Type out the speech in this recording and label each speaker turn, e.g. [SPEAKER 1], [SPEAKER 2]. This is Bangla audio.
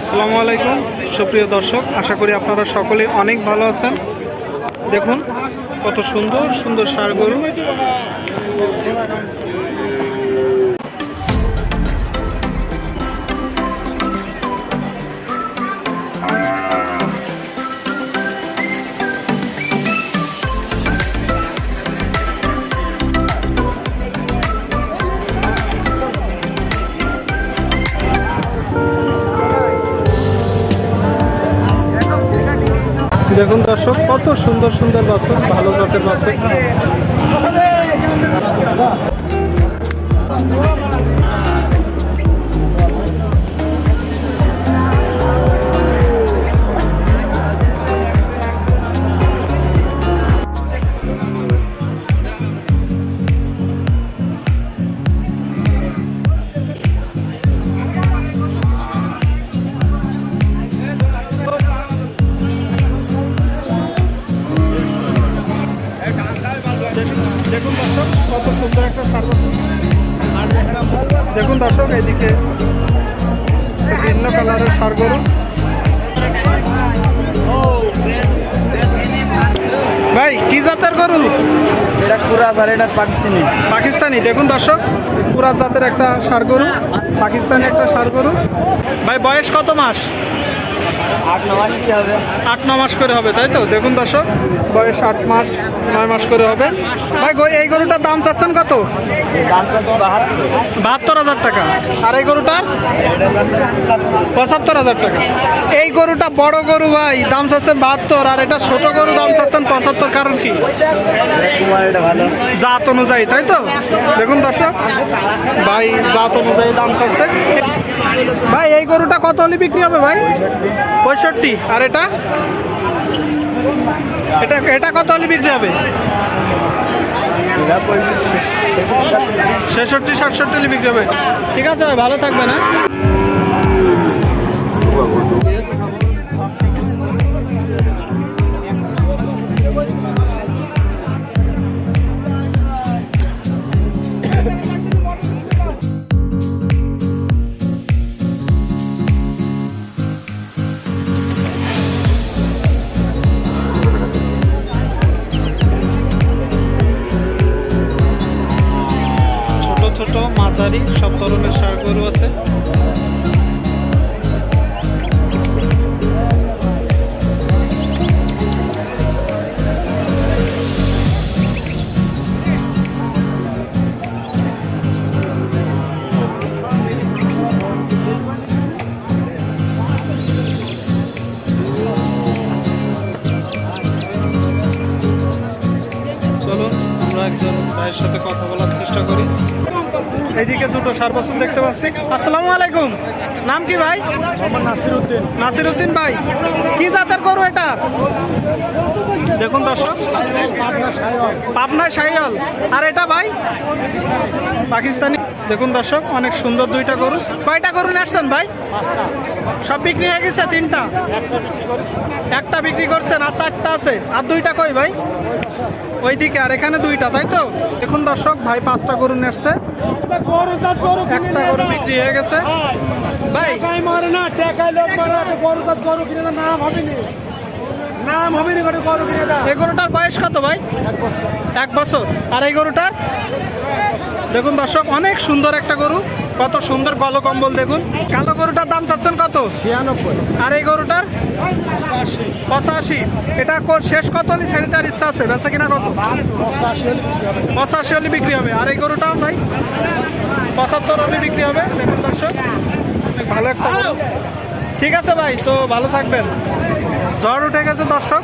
[SPEAKER 1] আসসালামু আলাইকুম। সুপ্রিয় দর্শক, আশা করি আপনারা সকলে অনেক ভালো আছেন। দেখুন, কত সুন্দর সুন্দর সার গরু। দেখুন দর্শক কত সুন্দর সুন্দর বাসন ভালো জাতের বাছুর। দেখুন দর্শক কত সুন্দর একটা সার দেখুন দর্শক এইদিকে ভিন্ন কালারের সার গরু। ভাই কি জাতের গরু?
[SPEAKER 2] এটা পুরা আর এটা পাকিস্তানি
[SPEAKER 1] পাকিস্তানি। দেখুন দর্শক পুরা জাতের একটা সার গরু পাকিস্তানি একটা সার গরু। ভাই বয়স কত মাস?
[SPEAKER 2] আট
[SPEAKER 1] ন মাস করে হবে তাই তো? দেখুন দর্শক বয়স আট মাস নয় মাস করে হবে। ভাই গো- এই গরুটার দাম চাচ্ছেন কত?
[SPEAKER 2] বাহাত্তর
[SPEAKER 1] হাজার টাকা। আর এই গরুটার? পঁচাত্তর হাজার টাকা। এই গরুটা বড় গরু ভাই দাম চাচ্ছেন বাহাত্তর আর এটা ছোট গরু দাম চাচ্ছেন পঁচাত্তর কারণ কি? জাত অনুযায়ী তাই তো? দেখুন দর্শক ভাই জাত অনুযায়ী দাম চাচ্ছে। ভাই এই গরুটা কত হলে বিক্রি হবে ভাই? পঁয়ষট্টি। আর এটা? এটা এটা কত হলে বিক্রি হবে? ছেষট্টি, সাতষট্টি হলে বিক্রি হবে। ঠিক আছে ভালো থাকবে না ছোট সব ধরনের সার গরু আছে। চলুন, আমরা একজন ভাইয়ের সাথে কথা বলার চেষ্টা করি। এইদিকে দুটো সার বাছুর দেখতে পাচ্ছি। আসসালামু আলাইকুম। নাম কি ভাই?
[SPEAKER 2] মোহাম্মদ নাসির উদ্দিন
[SPEAKER 1] নাসির উদ্দিন ভাই কি জাতের গরু এটা? দেখুন দর্শক পাবনা সাইয়াল আর এটা ভাই? পাকিস্তানি। দেখুন দর্শক অনেক সুন্দর দুইটা গরু। কয়টা গরু আসছেন ভাই? সব বিক্রি হয়ে গেছে তিনটা? একটা বিক্রি করছেন আর চারটা আছে। আর দুইটা কই ভাই? ওইদিকে আর এখানে দুইটা তাই তো? দেখুন দর্শক ভাই পাঁচটা গরু নিয়ে আসছে। গরু হয়ে গেছে। ভাই।
[SPEAKER 2] মারে না গরু তার নাম হবে নি
[SPEAKER 1] এই গরুটার বয়স কত ভাই?
[SPEAKER 2] এক বছর।
[SPEAKER 1] এক বছর আর এই দেখুন দর্শক, অনেক সুন্দর একটা গরু। কত সুন্দর গল কম্বল দেখুন। কালো গরুটার দাম চাচ্ছেন কত?
[SPEAKER 2] ছিয়ানব্বই।
[SPEAKER 1] আর এই গরুটার?
[SPEAKER 2] পঁচাশি।
[SPEAKER 1] এটা শেষ কত হলে দেওয়ার ইচ্ছা আছে? বেচা কিনা কত।
[SPEAKER 2] পঁচাশি হলে বিক্রি হবে।
[SPEAKER 1] আর এই গরুটা ভাই? পঁচাত্তর হলে বিক্রি হবে। দেখুন দর্শক ভালো একটা ঠিক আছে ভাই তো ভালো থাকবেন। জ্বর উঠে গেছে দর্শক।